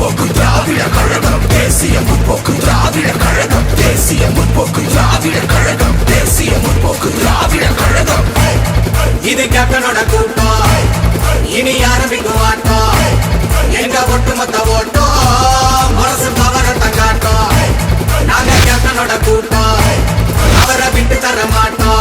முற்போக்கும் திராவிட கழகம் தேசிய முற்போக்கும் திராவிட கழகம் தேசிய முற்போக்கும் திராவிட கழகம் தேசிய முற்போக்கும் திராவிட கழகம் இது கேப்டனோட கூட்டம். இனி ஆரம்பிக்கும் ஆட்டம்? எங்க ஒட்டுமொத்த ஓட்டம்? மனசு பவரத்தை காட்டும். நாங்க கேப்டனோட கூட்டம். அவரை விட்டு தர மாட்டோம்.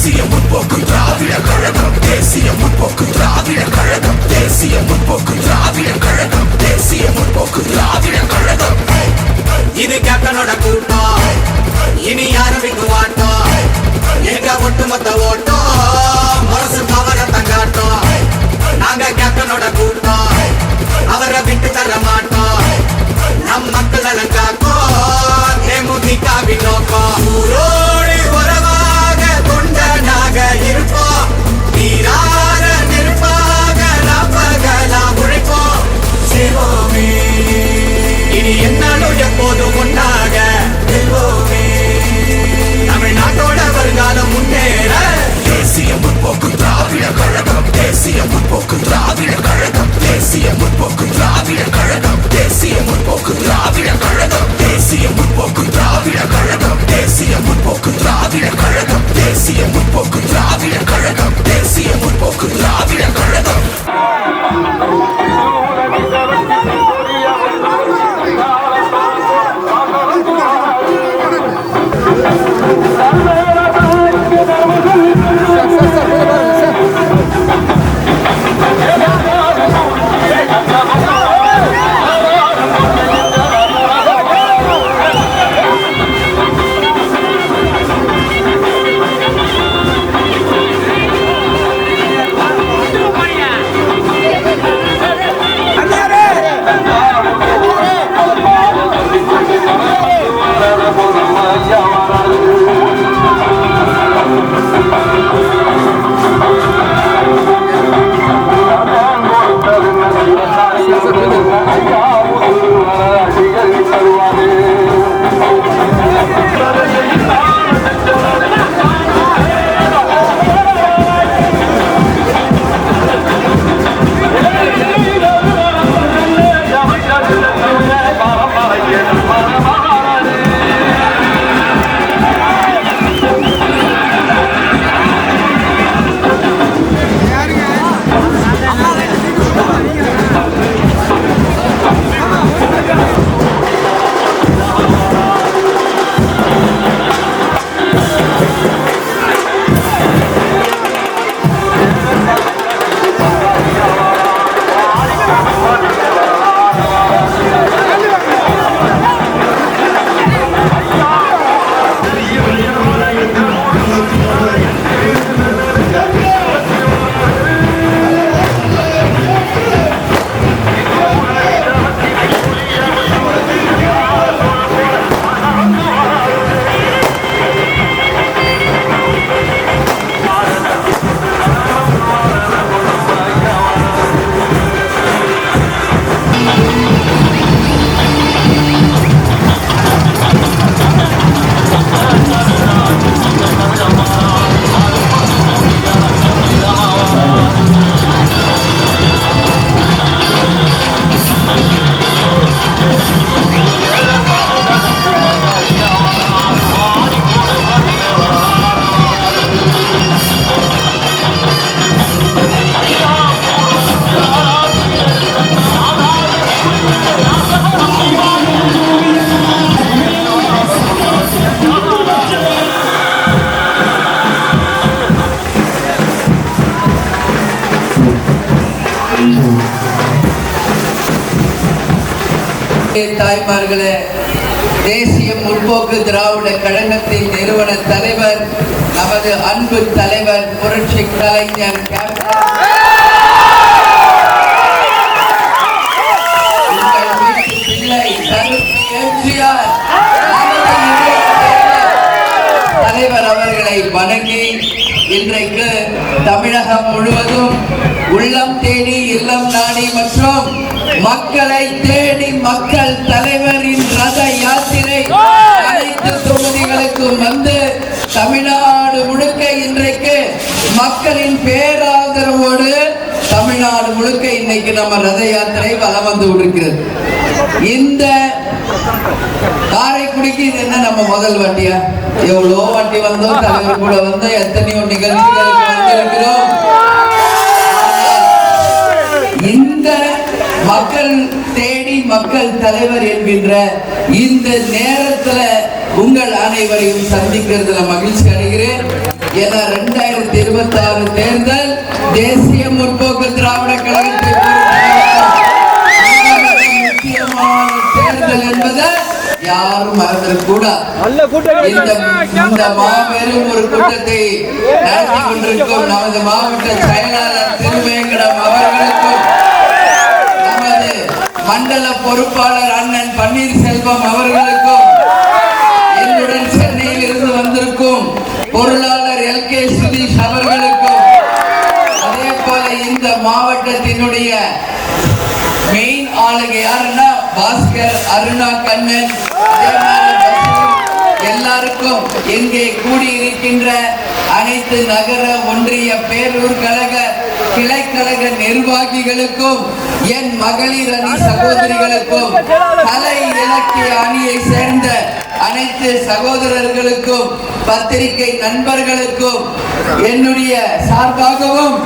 தேசிய முற்போக்கு திராவிட கழகம் தேசிய முற்போக்கு திராவிட கழகம் தேசிய முற்போக்கு திராவிட கழகம் தேசிய முற்போக்கு திராவிட கழகம். இது கேப்டனோட கூட்டம். இனி ஆரம்பிக்கும் ஆட்டம் எங்க ஒட்டுமொத்த ஓட்டம் மனசு பவரத்தை காட்டும் நாங்க கேப்டனோட கூட்டம். அவரை விட்டு தர மாட்டோம். நம் மக்கள் நலன் காக்கும் தேமுதிகவின் நோக்கம். தேசிய முற்போக்கு திராவிட கழகம் தேசிய முற்போக்கு திராவிட தாய்மார்களே தேசிய முற்போக்கு திராவிட கழகத்தின் நிறுவன தலைவர் நமது அன்பு தலைவர் புரட்சி கலைஞர் தலைவர் அவர்களை வணங்கி இன்றைக்கு தமிழகம் முழுவதும் உள்ளம் தேடி இல்லம் நாடி மற்றும் மக்களை தேடி மக்கள் தலைவரின் ரத யாத்திரை. அனைத்து தொகுதிகளுக்கும் வந்து தமிழ்நாடு முழுக்க இன்றைக்கு மக்களின் பேராதரவோடு தமிழ்நாடு முழுக்க இன்னைக்கு நம்ம ரத யாத்திரை வலம் வந்து கொண்டிருக்கிறது. இந்த காரைக்குடிக்கு இது என்ன நம்ம முதல் வண்டியா? எவ்வளோ வண்டி வந்தோம் தலைவர் கூட வந்தோம் எத்தனையோ நிகழ்ச்சிகளுக்கு வந்திருக்கிறோம் இந்த மக்கள் மக்கள் தலைவர் என்கின்ற இந்த நேரத்துல உங்கள் அனைவரையும் சந்திக்கிறதுல மகிழ்ச்சி அடைகிறேன். ஏன்னா ரெண்டாயிரத்தி இருபத்தி ஆறு தேர்தல் தேசிய முற்போக்கு திராவிட கழகத்தை தேர்தல் என்பதை யாரும் கூட்டம் இந்த மாபெரும் ஒரு கூட்டத்தை நடத்தி கொண்டிருக்கும் நமது மாவட்ட செயலாளர் திருவேங்கடம் அவர்களுக்கும் மண்டல பொறுப்பாளர் அண்ணன் பன்னீர்செல்வம் அவர்களுக்கும் என்னுடன் சென்னையில் இருந்து வந்திருக்கும் பொருளாளர் எல் கே சுதீஷ் அவர்களுக்கும் அதே போல இந்த மாவட்டத்தினுடைய மெயின் ஆளுங்க யாருன்னா பாஸ்கர் அருணா கண்ணன் அதே மாதிரி எல்லாருக்கும் இங்கே கூடியிருக்கின்ற அனைத்து நகர ஒன்றிய பேரூர் கழக கிளை கழக நிர்வாகிகளுக்கும் என் மகளிர் அணி சகோதரிகளுக்கும் கலை இலக்கிய அணியை சேர்ந்த அனைத்து சகோதரர்களுக்கும் பத்திரிகை நண்பர்களுக்கும் என்னுடைய சார்பாகவும்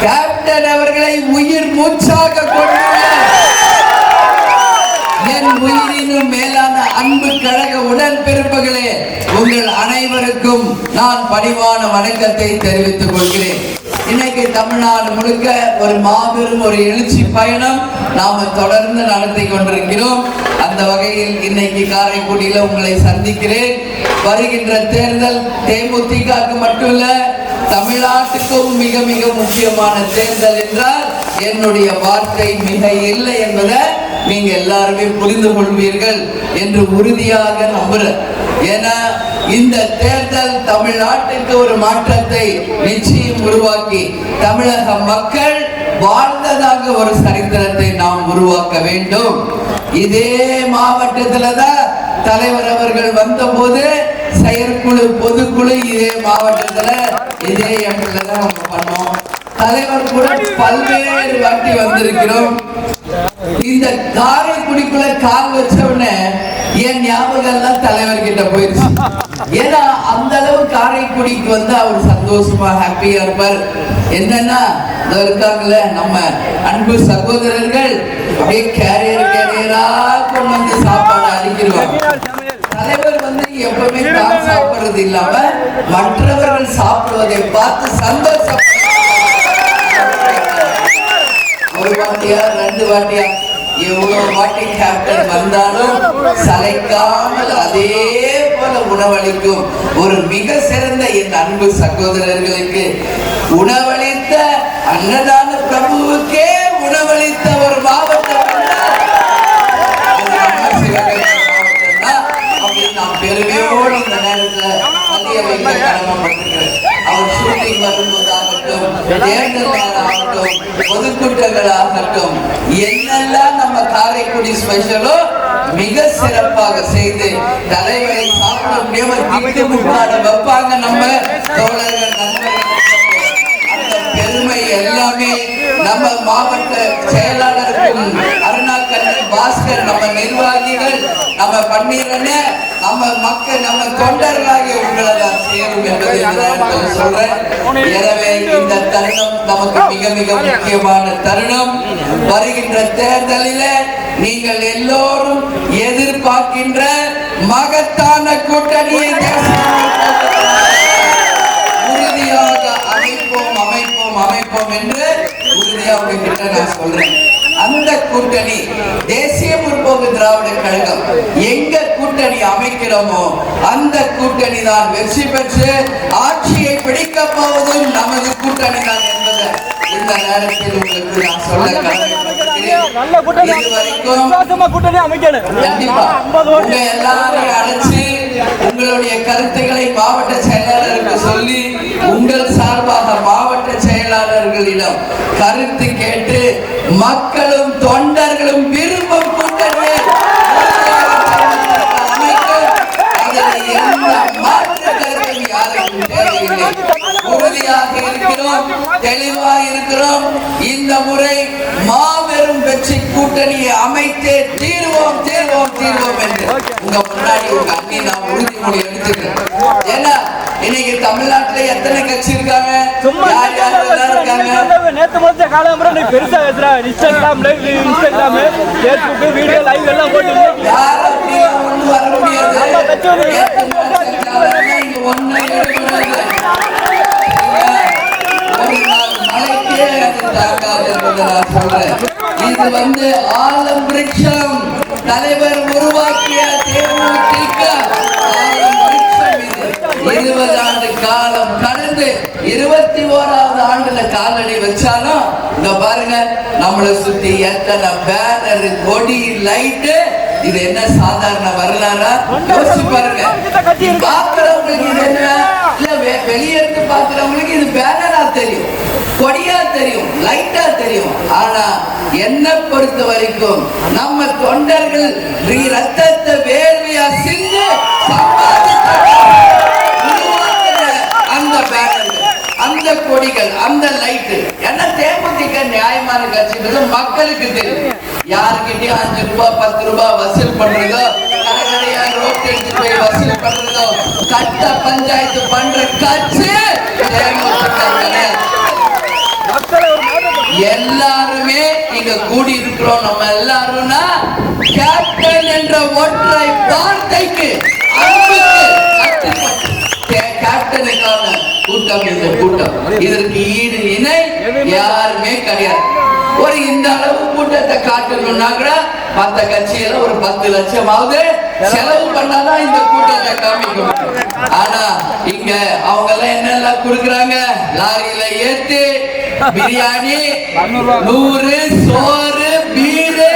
கேப்டன் அவர்களை உயிர் மூச்சாக கொண்டுள்ள என் உயிரினும் மேலான அன்பு கழக உடன்பிறப்புகளே உங்கள் அனைவருக்கும் நான் பணிவான வணக்கத்தை தெரிவித்துக் கொள்கிறேன். இன்னைக்கு தமிழ்நாடு முழுக்க ஒரு மாபெரும் ஒரு எழுச்சி பயணம் நாம தொடர்ந்து நடத்தி கொண்டிருக்கிறோம். அந்த வகையில் இன்னைக்கு காரைக்குடியில உங்களை சந்திக்கிறேன். வருகின்ற தேர்தல் தேமுதிகக்கு மட்டுமல்ல தமிழ்நாட்டுக்கும் மிக மிக முக்கியமான தேர்தல் என்றால் என்னுடைய வார்த்தை மிக இல்லை என்பதை நீங்க எல்லாருமே புரிந்து கொள்வீர்கள் என்று உறுதியாக நம்புறேன் ஏன்னா இந்த தேர்தல் தமிழ்நாட்டுக்கு ஒரு மாற்றத்தை நிச்சயம் உருவாக்கி தமிழக மக்கள் வாழ்ந்ததாக ஒரு சரித்திரத்தை நாம் உருவாக்க வேண்டும். இதே மாவட்டத்தில் தான் தலைவர் அவர்கள் வந்தபோது செயற்குழு பொதுக்குழு இதே மாவட்டத்துல இதே இடத்துல தான் நம்ம பண்ணோம். தலைவர் கூட பல்வேறு வாட்டி வந்திருக்கிறோம். இந்த காரைக்குடிக்குள்ள கால் வச்ச உடனே என் ஞாபகம் எல்லாம் தலைவர் கிட்ட போயிருச்சு. ஏன்னா அந்த அளவு காரைக்குடிக்கு வந்து அவர் சந்தோஷமா ஹாப்பியா இருப்பார். என்னன்னா இருக்காங்கல்ல நம்ம அன்பு சகோதரர்கள் அப்படியே கேரியர் கேரியரா கொண்டு வந்து சாப்பாடு அளிக்கிடுவாங்க தலைவர் வந்து எப்பவுமே தான் சாப்பிடுறது இல்லாம மற்றவர்கள் சாப்பிடுவதை பார்த்து சந்தோஷம் ஒரு வாட்டியா ரெண்டு வாட்டியா எவ்வளவு வாட்டி கேப்டன் வந்தாலும் சளைக்காமல் அதே போல உணவளிக்கும். ஒரு மிக சிறந்த என் அன்பு சகோதரர்களுக்கு உணவளித்த அன்னதான பிரபுவுக்கே உணவளித்த ஒரு மாவட்டம் நான் பெருமையோடு இந்த நேரத்தில் பதிய வைக்க கடமைப்பட்டிருக்கிறேன் அவர் ஷூட்டிங் வரும்போதாகட்டும் தேர்தல் ஆகட்டும் பொதுக்கூட்டங்கள் ஆகட்டும் என்னெல்லாம் காரைக்குடி ஸ்பெஷலோ மிக சிறப்பாக செய்து தலைவரை சாப்பிட முடியாமல் திக்கு முக்காட வைப்பாங்க நம்ம தோழர்கள் நண்பர்கள். பெருமை எல்லாமே நம்ம மாவட்ட செயலாளருக்கும் பாஸ்கர் நம்ம நிர்வாகிகள் நம்ம பன்னீரன்னு நம்ம மக்கள் நம்ம தொண்டர்களாகிய உங்களை தான் சேரும் என்பதை சொல்றேன். எனவே இந்த தருணம் நமக்கு மிக மிக முக்கியமான தருணம். வருகின்ற தேர்தலில நீங்கள் எல்லோரும் எதிர்பார்க்கின்ற மகத்தான கூட்டணியை உறுதியாக அமைப்போம் அமைப்போம் அமைப்போம் என்று உறுதியாக நான் சொல்றேன். கூட்டணி தேசிய முற்போக்கு திராவிட கழகம் எங்க கூட்டணி அமைக்கிறோமோ அந்த கூட்டணி தான் வெற்றி பெற்று ஆட்சியை பிடிக்கப் போவதும் நமது கூட்டணி தான் என்பதை இந்த நேரத்தில் உங்களுக்கு நான் சொல்ல நல்ல கூட்டணி விசுவாசமா கூட்டணி அமைக்கணும். கண்டிப்பா. உங்க எல்லாரையும் அழைச்சு உங்களுடைய கருத்துக்களை மாவட்ட செயலாளருக்கு சொல்லி உங்கள் சார்பாக மாவட்ட செயலாளர்களிடம் கருத்து கேட்டு மக்களும் தொண்டர்களும் விரும்பும் கூட்டணியை அமைக்க அதில் தேவையில்லை உறுதியாக இருக்கிறோம். இந்த முறை மாபெரும் வெற்றி கூட்டணியை அமைத்தே தீர்வோம் தீர்வோம் தீர்வோம் என்று. உங்க முன்னாடி உங்க அண்ணி நான் உறுதிமொழி எடுத்துக்கிறேன். ஏன்னா இன்னைக்கு தமிழ்நாட்டுல எத்தனை கட்சி இருக்காங்க? சும்மா யார் யார் எல்லாம் இருக்காங்க? நேத்து முடிச்ச நீ பெருசா பேசுற. Instagram live Instagram Facebook video live எல்லாம் போட்டு யார் அப்படியும் ஒண்ணு வர முடியாது. என்பதை நான் சொல்றேன். இது வந்து ஆலம் விருட்சம் தலைவர் உருவாக்கிய தேமுதிக. இருபது ஆண்டு காலம் கடந்து இருபத்தி ஓராவது ஆண்டுல காலடி வச்சாலும் இங்க பாருங்க நம்மளை சுத்தி எத்தனை பேனர் கொடி லைட்டு இது என்ன சாதாரண வரலாறா யோசிச்சு பாருங்க பாக்குறவங்களுக்கு இது என்ன இல்ல வெளிய இருந்து பாக்குறவங்களுக்கு இது பேனரா தெரியும் கொடியா தெரியும் லைட்டா தெரியும் ஆனா என்ன பொறுத்த வரைக்கும் நம்ம தொண்டர்கள் ரத்தத்தை வேர்வையா சிந்து அந்த பேனர்கள் அந்த கொடிகள் அந்த லைட்டு என்ன தேமுதிக நியாயமான கட்சின்றது மக்களுக்கு தெரியும். யாருக்கிட்டயும் அஞ்சு ரூபாய் பத்து ரூபாய் வசூல் பண்றதோ கடைக்கடையா ரோட் எடுத்து போய் வசூல் பண்றதோ கட்ட பஞ்சாயத்து பண்ற கட்சி. தேமுதிக எல்லாருமே இங்க கூடி இருக்கிறோம் நம்ம எல்லாரும்னா கேப்டன் என்ற ஒற்றை வார்த்தைக்கு கேப்டனுக்கான கூட்டம் இந்த கூட்டம். இதற்கு ஈடு இணை யாருமே கிடையாது. ஒரு இந்த அளவு கூட்டத்தை காட்டணும்னா கூட மத்த கட்சியில ஒரு பத்து லட்சமாவது செலவு பண்ணாதான் இந்த கூட்டத்தை காமிக்க முடியும் ஆனா இங்க அவங்க எல்லாம் என்னெல்லாம் கொடுக்குறாங்க? லாரியில ஏத்தி பிரியாணி நூறு சோறு பீரு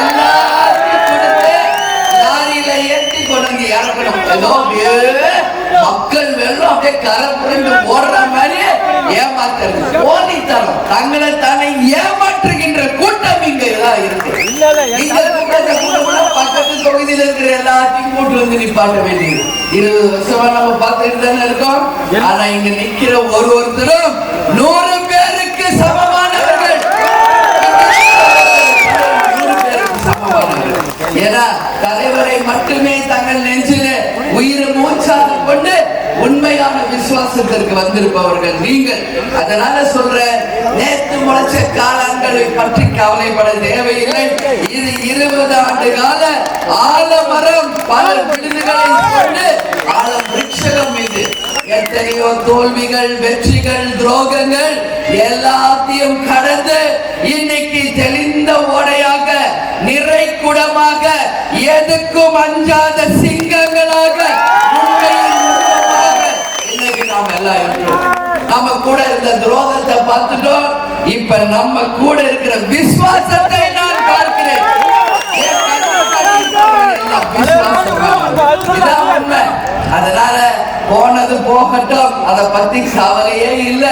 எல்லாத்தையும் கொடுத்து லாரியில ஏத்தி கொண்டு இறக்கணும். மக்கள் வெள்ளம் அப்படியே கரை புரிந்து ஓடுற மாதிரி ஏமாத்துறது. போலித்தனம் தங்களை தானே ஏமாற்றுகின்ற கூட்டம் இங்க எல்லாம் இருக்கு பக்கத்து தொகுதியில இருக்கிற எல்லாத்தையும் கூட்டு வந்து நிப்பாட்ட வேண்டியது. இருபது வருஷமா நம்ம பார்த்துட்டு தானே இருக்கோம். ஆனா இங்க நிக்கிற ஒரு ஒருத்தரும் நூறு பேருக்கு சமமானவர்கள். நூறு பேருக்கு சமமானவர்கள். ஏன்னா தலைவரை மட்டுமே தங்கள் நெஞ்சிலே உயிர் மூச்சாக கொண்டு உண்மையான விசுவாசத்திற்கு வந்திருப்பவர்கள் நீங்கள். அதனால சொல்ற நேற்று முளைச்ச காலங்களை பற்றி கவலைப்பட தேவையில்லை. இது இருபது ஆண்டு கால ஆலமரம் பல விடுதுகளை கொண்டு ஆலம் விருட்சகம் இது எத்தனையோ தோல்விகள் வெற்றிகள் துரோகங்கள் எல்லாத்தையும் கடந்து இன்னைக்கு தெளிந்த ஓடையாக நிறை குடமாக எதுக்கும் அஞ்சாத சிங்கம் நாம எல்லாம் இருக்கிறோம் நம்ம கூட இருந்த துரோகத்தை பார்த்துட்டோம். இப்ப நம்ம கூட இருக்கிற விசுவாசத்தை நான் பார்க்கிறேன். அதனால போனது போகட்டும். அத பத்தி கவலையே இல்ல.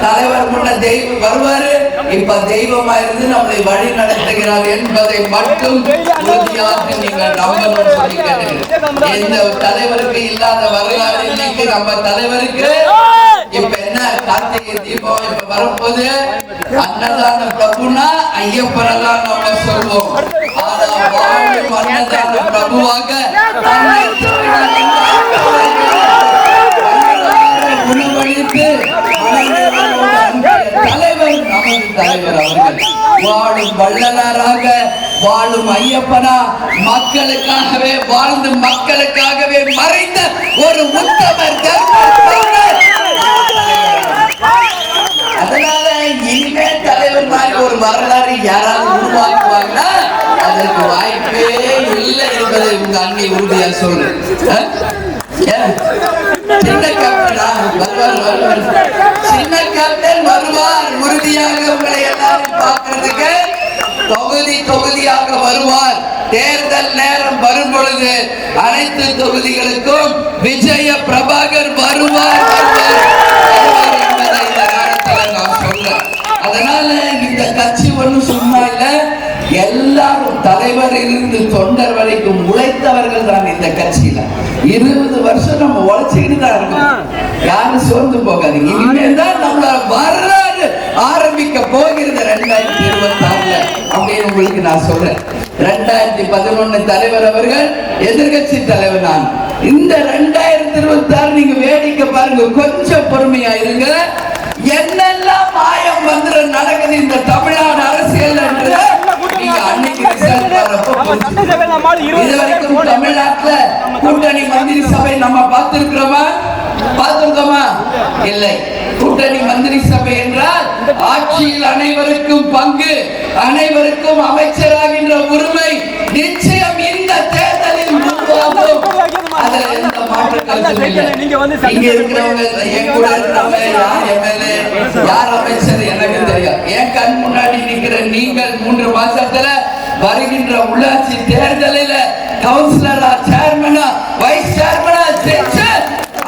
தலைவர் முன்ன தெய்வம் வருவாரு. இப்ப தெய்வமா இருந்து நம்மளை வழி நடத்துகிறார் என்பதை மட்டும் உறுதியாக நீங்கள் நம்பணும் சொல்லி கேட்டுக்கிறேன் எந்த தலைவருக்கு இல்லாத வரலாறு இன்னைக்கு நம்ம தலைவருக்கு? இப்ப என்ன கார்த்திகை தீபம் இப்ப வரப்போது அன்னதான பிரபுனா ஐயப்பனெல்லாம் நம்ம சொல்வோம். ஆனா வாழும் அன்னதான பிரபுவாக தன்னை தலைவர் நமது தலைவர் அவர்கள் வாழும் வள்ளலாராக வாழும் ஐயப்பனா மக்களுக்காகவே வாழ்ந்து மக்களுக்காகவே மறைந்த ஒரு உத்தமர் அதனால இனிமே தலைவர் மாதிரி ஒரு வரலாறு யாராவது உருவாக்குவாங்கன்னா அதற்கு வாய்ப்பே இல்லை என்பதை உங்க அண்ணி உறுதியா சொல்லு. சின்ன கேப்டனா வருவார். வருவார் சின்ன கேப்டன் வருவார் உறுதியாக உங்களை எல்லாரும் பார்க்கறதுக்கு தொகுதி தொகுதியாக வருவார் தேர்தல் நேரம் வரும் பொழுது அனைத்து தொகுதிகளுக்கும் விஜய பிரபாகர் வருவார் வருவார் என்பதை இந்த நேரத்தில் நான் சொல்றேன் அதனால இந்த கட்சி ஒண்ணும் சும்மா இல்ல எல்லாரும் தலைவர் இருந்து தொண்டர் வரைக்கும் உழைத்தவர்கள் தான் இந்த கட்சி இருபது வருஷம் நம்ம உழைச்சிக்கிட்டு தான் இருக்கோம். யாரும் சோர்ந்து போகாதீங்க. இனிமேல் தான் நம்மள வரலாறு ஆரம்பிக்க போகிறது ரெண்டாயிரத்தி இருபத்தி ஆறுல அப்படின்னு உங்களுக்கு நான் சொல்றேன். ரெண்டாயிரத்தி பதினொன்னு தலைவர் அவர்கள் எதிர்கட்சி தலைவர் நான். இந்த ரெண்டாயிரத்தி இருபத்தி ஆறு நீங்க வேடிக்கை பாருங்க. கொஞ்சம் பொறுமையா இருங்க. என்னெல்லாம் மாயம் மந்திரம் நடக்குது இந்த தமிழ்நாடு இதுவரைக்கும் தமிழ்நாட்டுல கூட்டணி மந்திரி சபை நம்ம பார்த்திருக்கிறோமா? பார்த்திருக்கோமா? இல்லை. கூட்டணி மந்திரி சபை என்றால் ஆட்சியில் அனைவருக்கும் பங்கு அனைவருக்கும் அமைச்சராகின்ற உரிமை நிச்சயம் இந்த தேர்தலில் அதுல எந்த மாற்று கருத்தும் இல்லை. நீங்க வந்து இங்க இருக்கிறவங்க என் கூட இருக்கிறவங்க யார் எம்எல்ஏ யார் அமைச்சர் எனக்கு தெரியும் என் கண் முன்னாடி நிக்கிற நீங்கள் மூன்று மாசத்துல வருகின்ற உள்ளாட்சி தேர்தலில் கவுன்சிலரா சேர்மனா வைஸ் சேர்மனா ஜெயிச்சு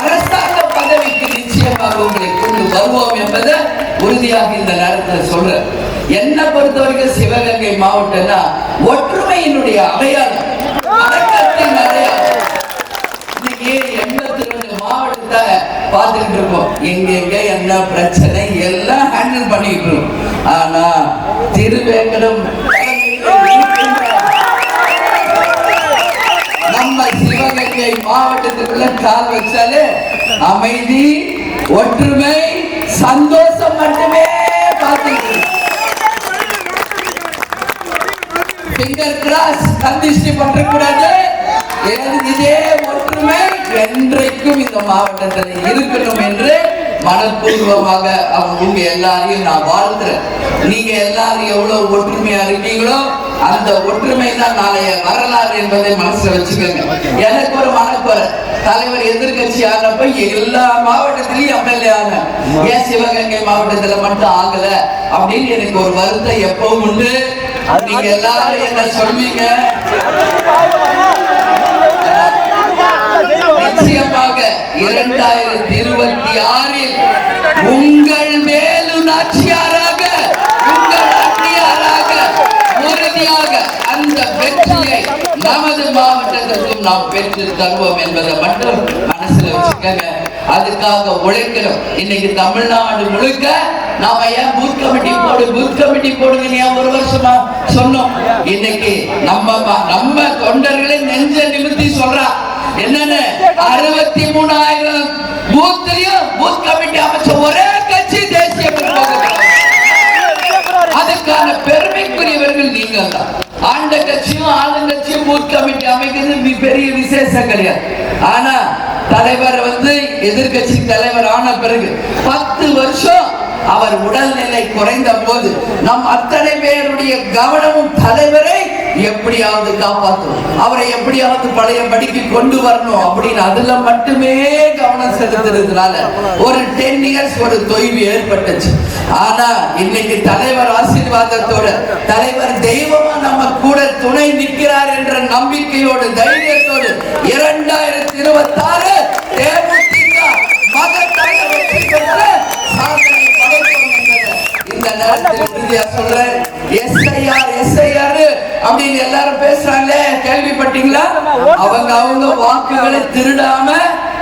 அரசாங்க பதவிக்கு நிச்சயமாக உங்களை கொண்டு வருவோம் என்பதை உறுதியாக இந்த நேரத்தில் சொல்றேன். என்ன பொறுத்த வரைக்கும் சிவகங்கை மாவட்டம்னா ஒற்றுமையினுடைய அடையாளம். அடக்கத்தின் அடையாளம். இன்னைக்கு எண்பத்தி மாவட்டத்தை பார்த்துக்கிட்டு இருக்கோம். எங்கெங்க என்ன பிரச்சனை எல்லாம் ஹேண்டில் பண்ணிட்டு இருக்கோம். ஆனா திருவேங்கடம் நம்ம சிவகங்கை மாவட்டத்துக்குள்ள கால் வச்சாலே அமைதி ஒற்றுமை சந்தோஷம் மட்டுமே பிங்கர் கிராஸ் கந்திஷ்டி பண்ணக்கூடாது இதே ஒற்றுமை என்றைக்கும் இந்த மாவட்டத்தில் இருக்கணும் என்று மனப்பூர்வமாக அவங்க உங்க எல்லாரையும் நான் வாழ்த்துறேன். நீங்க எல்லாரும் எவ்வளவு ஒற்றுமையா இருக்கீங்களோ அந்த ஒற்றுமை தான் நாளைய வரலாறு என்பதை மனசுல வச்சுக்கோங்க. எனக்கு ஒரு மனப்பாரு தலைவர் எதிர்கட்சி ஆனப்ப எல்லா மாவட்டத்திலையும் எம்எல்ஏ ஆன. ஏன் சிவகங்கை மாவட்டத்துல மட்டும் ஆகல? அப்படின்னு எனக்கு ஒரு வருத்தம் எப்பவும் உண்டு. நீங்க எல்லாரும் என்ன சொல்வீங்க? நிச்சயமாக இரண்டாயிரத்தி இருபத்தி ஆறில் உங்கள் மேலு உறுதியாக அந்த வெற்றியை நமது மாவட்டத்திற்கும் நாம் பெற்று தருவோம் என்பதை மட்டும் மனசுல வச்சுக்கங்க. அதுக்காக உழைக்கிறோம் இன்னைக்கு தமிழ்நாடு முழுக்க நாம ஏன் பூத் கமிட்டி போடு பூத் கமிட்டி போடுங்க ஒரு வருஷமா சொன்னோம்? இன்னைக்கு நம்ம நம்ம தொண்டர்களே நெஞ்ச நிமித்தி சொல்றா. என்னன்னு? அறுபத்தி மூணாயிரம் பூத்திலையும் பூத் கமிட்டி அமைச்ச ஒரே பூத் கமிட்டி அமைக்கிறது பெரிய விசேஷம் கிடையாது ஆனா தலைவர் வந்து எதிர்க்கட்சி தலைவர் ஆன பிறகு பத்து வருஷம் அவர் உடல்நிலை குறைந்த போது நம் அத்தனை பேருடைய கவனமும் தலைவரை எப்படியாவது காப்பாற்றும் அவரை எப்படியாவது பழைய படிக்கு கொண்டு வரணும் அப்படின்னு அதுல மட்டுமே கவனம் செலுத்துறதுனால ஒரு டென் இயர்ஸ் ஒரு தொய்வு ஏற்பட்டுச்சு. ஆனா இன்னைக்கு தலைவர் ஆசீர்வாதத்தோட தலைவர் தெய்வமா நம்ம கூட துணை நிற்கிறார் என்ற நம்பிக்கையோடு தைரியத்தோடு இரண்டாயிரத்தி இருபத்தி ஆறு தேமுதிக மகத்தான வெற்றி சாதனை இந்த நேரத்தில் சொல்றேன். எஸ்ஐஆர் எஸ்ஐஆர் அப்படின்னு எல்லாரும் பேசுறாங்களே கேள்விப்பட்டீங்களா? அவங்க அவங்க வாக்குகளை திருடாம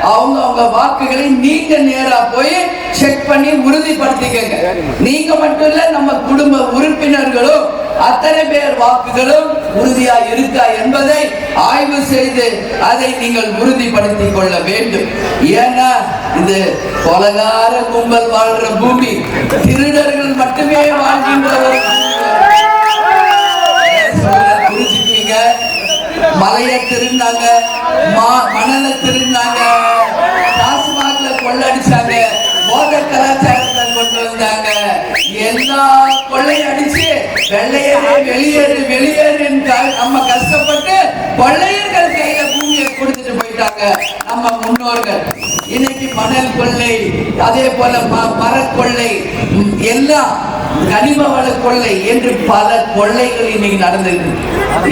அவங்க அவங்க வாக்குகளை நீங்க நேரா போய் செக் பண்ணி உறுதிப்படுத்திக்கங்க. நீங்க மட்டும் இல்ல நம்ம குடும்ப உறுப்பினர்களும் அத்தனை பேர் வாக்குகளும் உறுதியா இருக்கா என்பதை ஆய்வு செய்து அதை நீங்கள் உறுதிப்படுத்திக் கொள்ள வேண்டும். ஏன்னா இது கொலகார கும்பல் வாழ்ற பூமி. திருடர்கள் மட்டுமே வாழ்கின்ற மலையை திருந்தாங்க மணல திருந்தாங்க டாஸ்மாக்ல கொள்ளடிச்சாங்க. மோத கலாச்சாரத்தை கொண்டு வந்தாங்க. எல்லா கொள்ளையும் அடிச்சு வெள்ளையரே வெளியேறு வெளியேறுன்னு நம்ம கஷ்டப்பட்டு கொள்ளையர் முன்னோர்கள். இன்னைக்கு மணல் கொள்ளை அதே போல மரக்கொள்ளை எல்லாம் கனிம வள கொள்ளை என்று பல கொள்ளைகள் இன்னைக்கு நடந்திருக்கு.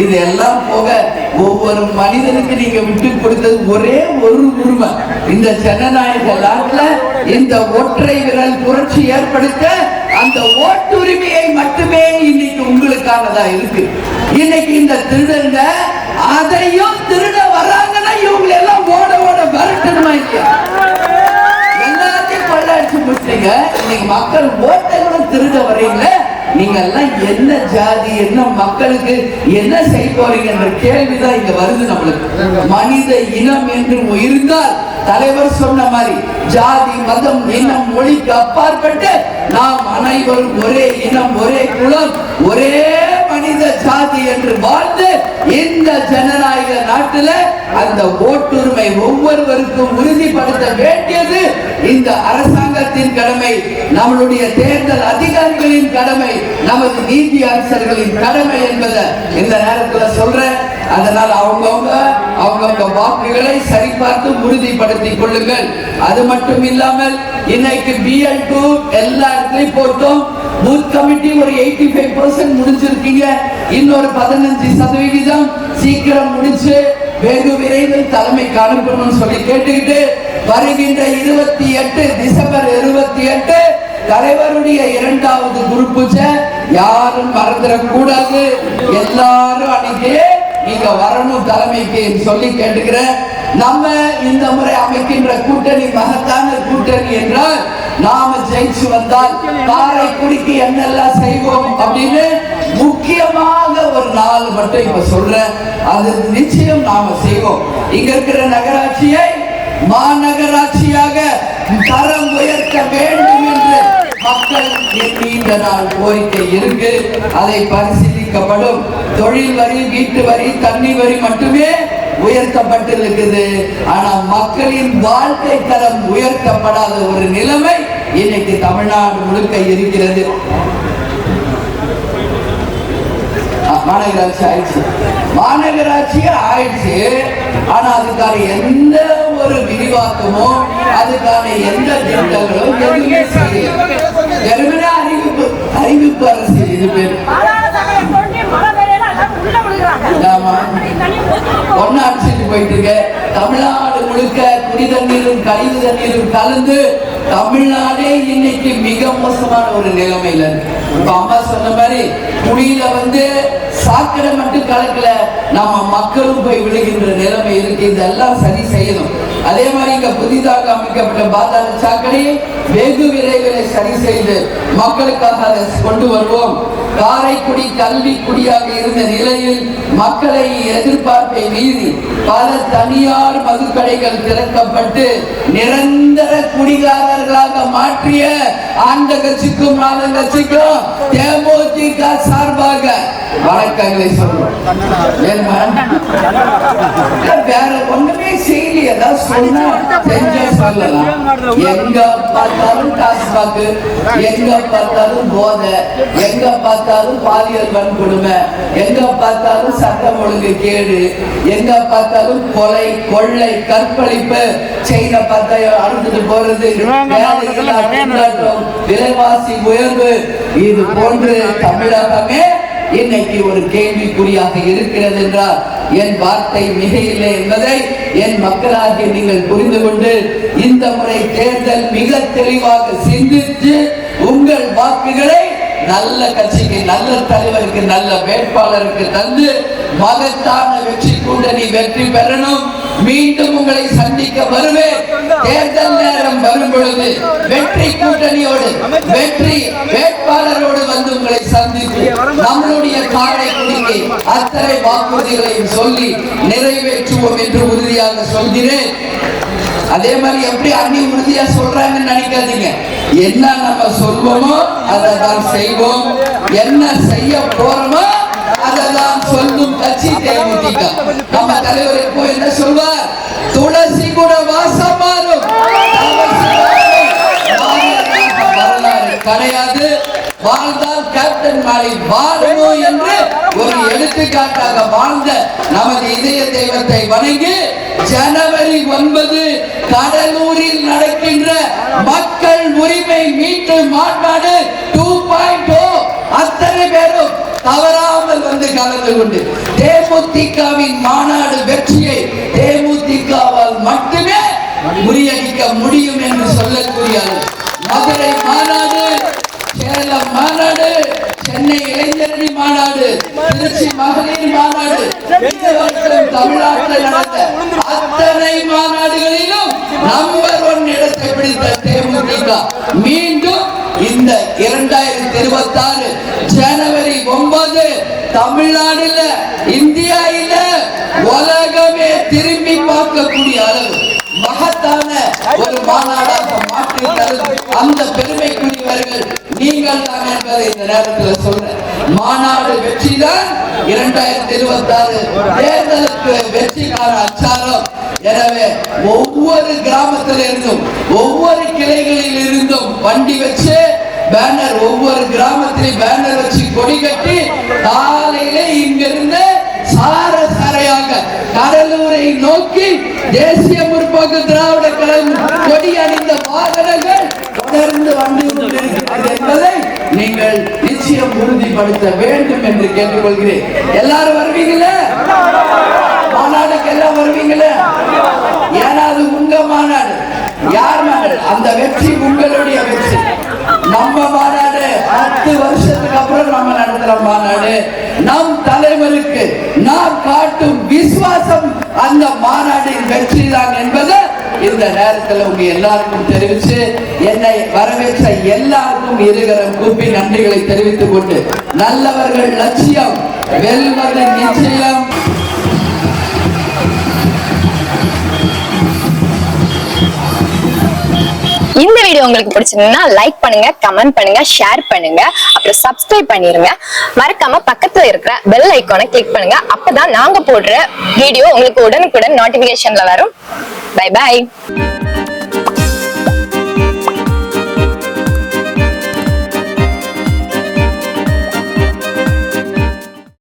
இது எல்லாம் போக ஒவ்வொரு மனிதனுக்கு நீங்க விட்டு கொடுத்தது ஒரே ஒரு உரிமை. இந்த ஜனநாயக நாட்டில் இந்த ஒற்றை விரல் புரட்சி ஏற்படுத்த அந்த ஓட்டுரிமையை மட்டுமே இன்னைக்கு உங்களுக்கானதா இருக்கு. இன்னைக்கு இந்த திருடங்க அதையும் திருட பாருங்க இன்னைக்கு மக்கள் ஓட்டை கூட திருட வரீங்கள நீங்க எல்லாம் என்ன ஜாதி என்ன மக்களுக்கு என்ன செய்ய போறீங்க என்ற கேள்விதான் இங்க வருது நம்மளுக்கு. மனித இனம் என்று இருந்தால் தலைவர் சொன்ன மாதிரி ஜாதி மதம் இனம் மொழிக்கு அப்பாற்பட்டு நாம் அனைவரும் ஒரே இனம் ஒரே குலம் ஒரே மனித ஜாதி என்று வாழ்ந்து இந்த ஜனநாயக நாட்டில் அந்த ஓட்டுரிமை ஒவ்வொருவருக்கும் உறுதிப்படுத்த வேண்டியது இந்த அரசாங்கத்தின் கடமை நம்மளுடைய தேர்தல் அதிகாரிகளின் கடமை நமது நீதி அரசர்களின் கடமை என்பதை இந்த நேரத்துல சொல்றேன். அதனால் அவங்கவுங்க அவங்கவுங்க வாக்குகளை சரிபார்த்து உறுதிப்படுத்திக் கொள்ளுங்கள். அது மட்டும் இல்லாமல் இன்னைக்கு பிஎல் டூ எல்லா இடத்துலயும் போட்டோம். பூத் கமிட்டி ஒரு எயிட்டி ஃபைவ் பர்சன்ட் முடிஞ்சிருக்கீங்க. இன்னொரு பதினஞ்சு சதவிகிதம் சீக்கிரம் முடிச்சு வெகு விரைவில் தலைமைக்கு அனுப்பணும்னு சொல்லி கேட்டுக்கிட்டு வருகின்ற இருபத்தி எட்டு டிசம்பர் இருபத்தி எட்டு தலைவருடைய இரண்டாவது குரு பூஜை. யாரும் மறந்துடக்கூடாது. எல்லாரும் அன்னைக்கு நீங்க வரணும் தலைமைக்கு சொல்லி கேட்டுக்கிறேன். நம்ம இந்த முறை அமைக்கின்ற கூட்டணி மகத்தான கூட்டணி என்றால் நாம ஜெயிச்சு வந்தால் காரைக்குடிக்கு என்னெல்லாம் செய்வோம் அப்படின்னு முக்கியமாக ஒரு நாள் மட்டும் இப்ப சொல்றேன் அது நிச்சயம் நாம செய்வோம். இங்க இருக்கிற நகராட்சியை மாநகராட்சியாக தரம் உயர்த்த வேண்டும் என்று மக்கள் நீண்ட நாள் கோரிக்கை இருக்கு. அதை பரிசீலிக்கப்படும். தொழில் வரி வீட்டு வரி தண்ணி வரி மட்டுமே உயர்த்தப்பட்டிருக்குது ஆனா மக்களின் வாழ்க்கை தரம் உயர்த்தப்படாத ஒரு நிலைமை இன்னைக்கு தமிழ்நாடு முழுக்க இருக்கிறது. மாநகராட்சி ஆயிடுச்சு. மாநகராட்சி ஆயிடுச்சு. ஆனா அதுக்கான எந்த ஒரு விரிவாக்கமோ அதுக்கான எந்த திட்டங்களும் எதுவுமே அறிவிப்பு அறிவிப்பு அரசு இது பேர். ஒன்னா அடிச்சுட்டு போயிட்டு இருக்க தமிழ்நாடு முழுக்க குடி தண்ணீரும் கழிவு தண்ணீரும் கலந்து தமிழ்நாடே இன்னைக்கு மிக மோசமான ஒரு நிலைமையில இருக்கு. இப்ப அம்மா சொன்ன மாதிரி குடியில வந்து சாக்கடை மட்டும் கலக்கல நம்ம மக்களும் போய் விழுகின்ற நிலைமை இருக்கு. இதெல்லாம் சரி செய்யணும். அதே மாதிரி இங்க புதிதாக அமைக்கப்பட்ட பாதாள சாக்கடை வெகு விரைவில் சரி செய்து மக்களுக்காக அதை கொண்டு வருவோம். காரைக்குடி கல்வி குடியாக இருந்த நிலையில் மக்களை எதிர்பார்ப்பை மீறி பல தனியார் மதுக்கடைகள் திறக்கப்பட்டு நிரந்தர குடிகாரர்களாக மாற்றிய ஆண்ட கட்சிக்கும் மாநில கட்சிக்கும் தேமுதிக சார்பாக வணக்கங்களை சொல்றோம் வேற ஒண்ணுமே செய்யல. ஏதாவது சொன்னா செஞ்சா சொல்லலாம். எங்க பார்த்தாலும் டாஸ்மாக் எங்க பார்த்தாலும் போதை. எங்க பார்த்தாலும் பாலியல் வன்கொடுமை. எங்க பார்த்தாலும் சட்டம் ஒழுங்கு கேடு. எங்க பார்த்தாலும் கொலை கொள்ளை கற்பழிப்பு. செயினை பார்த்தா அறுத்துட்டு போறது. திண்டாட்டம், விலைவாசி உயர்வு. இது போன்று தமிழகமே இன்னைக்கு ஒரு கேள்விக்குறியாக இருக்கிறது என்றால் என் வார்த்தை மிக இல்லை என்பதை என் மக்களாகிய நீங்கள் புரிந்து கொண்டு இந்த முறை தேர்தல் மிக தெளிவாக சிந்தித்து உங்கள் வாக்குகளை நல்ல கட்சிக்கு நல்ல தலைவருக்கு நல்ல வேட்பாளருக்கு தந்து மகத்தான வெற்றி கூட்டணி வெற்றி பெறணும். மீண்டும் உங்களை சந்திக்க வருவேன். தேர்தல் நேரம் வரும் பொழுது வெற்றி கூட்டணியோடு வெற்றி வேட்பாளரோடு வந்து உங்களை சந்தித்து நம்மளுடைய காரைக்குடிக்கு அத்தனை வாக்குறுதிகளையும் சொல்லி நிறைவேற்றுவோம் என்று உறுதியாக சொல்கிறேன். அதே மாதிரி எப்படி அன்னி உறுதியா சொல்றாங்கன்னு நினைக்காதீங்க. என்ன நம்ம சொல்வோமோ அதை தான் செய்வோம். என்ன செய்ய போறோமோ அதை தான் சொல்லும் கட்சி தேமுதிக. நம்ம தலைவர் எப்போ என்ன சொல்வார்? துளசி கூட வாசம் வரலாறு கிடையாது. வாழ்ந்தால் கேப்டன் மாலை வாழணும் என்று ஒரு எடுத்துக்காட்டாக வாழ்ந்த நமது இதய தெய்வத்தை வணங்கி ஜனவரி ஒன்பது கடலூரில் நடக்கின்ற மக்கள் உரிமை மீட்டு மாநாடு டூ பாயிண்ட் oh. அத்தனை பேரும் தவறாமல் வந்து கலந்து கொண்டு தேமுதிகவின் மாநாடு வெற்றியை தேமுதிகவால் மட்டுமே முறியடிக்க முடியும் என்று சொல்லக்கூடிய மதுரை மாநாடு மாநாடு. சென்னை இளைஞரணி மாநாடு திருச்சி மகளிர் மாநாடு தமிழ்நாட்டில் நடந்த அத்தனை மாநாடுகளிலும் நம்பர் ஒன் இடத்தை பிடித்த தேமுதிக. மீண்டும் இந்த இரண்டாயிரத்தி இருபத்தி ஆறு ஜனவரி ஒன்பது தமிழ்நாடுல இந்தியா இல்ல உலகமே திரும்பி பார்க்கக்கூடிய அளவு மகத்தான ஒரு மாநாடாக மாற்றி தரும் அந்த பெருமைக்குரியவர்கள் நீங்கள் தான் என்பதை இந்த நேரத்தில் சொல்றேன். மாநாடு வெற்றிதான். இரண்டாயிரத்தி இருபத்தி ஆறு தேர்தலுக்கு வெற்றிக்கான அச்சாரம். எனவே ஒவ்வொரு கிராமத்தில் இருந்தும் ஒவ்வொரு கிளைகளில் இருந்தும் வண்டி வச்சு பேனர் ஒவ்வொரு கிராமத்திலையும் பேனர் வச்சு கொடி கட்டி காலையில இங்கிருந்து சார சாரையாக கடலூரை நோக்கி தேசிய முற்போக்கு திராவிட கழகம் கொடி அணிந்த வாகனங்கள் தொடர்ந்து வந்து கொண்டிருக்கிறது என்பதை நீங்கள் நிச்சயம் உறுதிப்படுத்த வேண்டும் என்று கேட்டுக்கொள்கிறேன். எல்லாரும் வருவீங்களே? மாநாடுக்கு எல்லாம் வருவீங்களே? ஏன்னா அது உங்க மாநாடு. யார் மாநாடு? அந்த வெற்றி உங்களுடைய வெற்றி. நம்ம மாநாடு பத்து வருஷத்துக்கு அப்புறம் நம்ம நடத்துற மாநாடு. நம் தலைவருக்கு நாம் காட்டும் விசுவாசம் அந்த மாநாட்டின் வெற்றி தான் என்பதை இந்த நேரத்தில் உங்க எல்லாருக்கும் தெரிவிச்சு என்னை வரவேற்ற எல்லாருக்கும் இருகரம் கூப்பி நன்றிகளை தெரிவித்துக் கொண்டு நல்லவர்கள் லட்சியம் வெல்வது நிச்சயம். இந்த வீடியோ உங்களுக்கு பிடிச்சிருந்தா லைக் பண்ணுங்க கமெண்ட் பண்ணுங்க ஷேர் பண்ணுங்க அப்புறம் சப்ஸ்கிரைப் பண்ணிருங்க. மறக்காம பக்கத்துல இருக்கிற பெல் ஐக்கானை கிளிக் பண்ணுங்க. அப்பதான் நாங்க போடுற வீடியோ உங்களுக்கு உடனுக்குடன் நோட்டிபிகேஷன்ல வரும். Bye-bye!